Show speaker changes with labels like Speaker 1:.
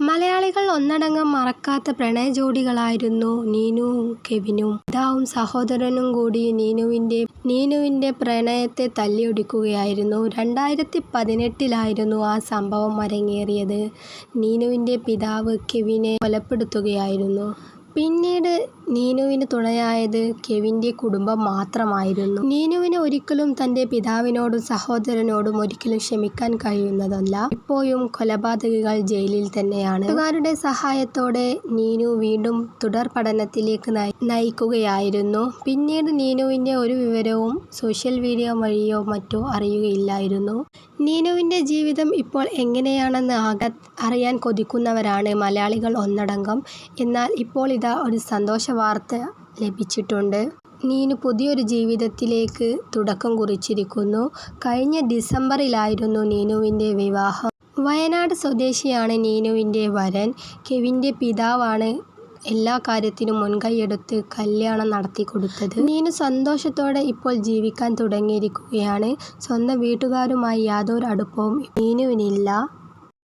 Speaker 1: മലയാളികൾ ഒന്നടങ്കം മറക്കാത്ത പ്രണയ ജോഡികളായിരുന്നു നീനുവും കെവിനും. ഇതാവും സഹോദരനും കൂടി നീനുവിന്റെ പ്രണയത്തെ തല്ലിയൊടിക്കുകയായിരുന്നു. രണ്ടായിരത്തി പതിനെട്ടിലായിരുന്നു ആ സംഭവം അരങ്ങേറിയത്. നീനുവിന്റെ പിതാവ് കെവിനെ കൊലപ്പെടുത്തുകയായിരുന്നു. പിന്നീട് നീനുവിന് തുണയായത് കെവിന്റെ കുടുംബം മാത്രമായിരുന്നു. നീനുവിന് ഒരിക്കലും തന്റെ പിതാവിനോടും സഹോദരനോടും ഒരിക്കലും ക്ഷമിക്കാൻ കഴിയുന്നതല്ല. ഇപ്പോഴും കൊലപാതകികൾ ജയിലിൽ തന്നെയാണ്. വീട്ടുകാരുടെ സഹായത്തോടെ നീനു വീണ്ടും തുടർപഠനത്തിലേക്ക് നയിക്കുകയായിരുന്നു. പിന്നീട് നീനുവിന്റെ ഒരു വിവരവും സോഷ്യൽ മീഡിയ വഴിയോ മറ്റോ അറിയുകയില്ലായിരുന്നു. നീനുവിന്റെ ജീവിതം ഇപ്പോൾ എങ്ങനെയാണെന്ന് അറിയാൻ കൊതിക്കുന്നവരാണ് മലയാളികൾ ഒന്നടങ്കം. എന്നാൽ ഇപ്പോൾ ഇതാ ഒരു സന്തോഷവാർത്ത ലഭിച്ചിട്ടുണ്ട്. നീനു പുതിയൊരു ജീവിതത്തിലേക്ക് തുടക്കം കുറിച്ചിരിക്കുന്നു. കഴിഞ്ഞ ഡിസംബറിലായിരുന്നു നീനുവിന്റെ വിവാഹം. വയനാട് സ്വദേശിയാണ് നീനുവിന്റെ വരൻ. കെവിന്റെ പിതാവാണ് എല്ലാ കാര്യത്തിനും മുൻകൈയെടുത്ത് കല്യാണം നടത്തി കൊടുത്തത് നീനു സന്തോഷത്തോടെ ഇപ്പോൾ ജീവിക്കാൻ തുടങ്ങിയിരിക്കുകയാണ്. സ്വന്തം വീട്ടുകാരുമായി യാതൊരു അടുപ്പവും നീനുവിനില്ല.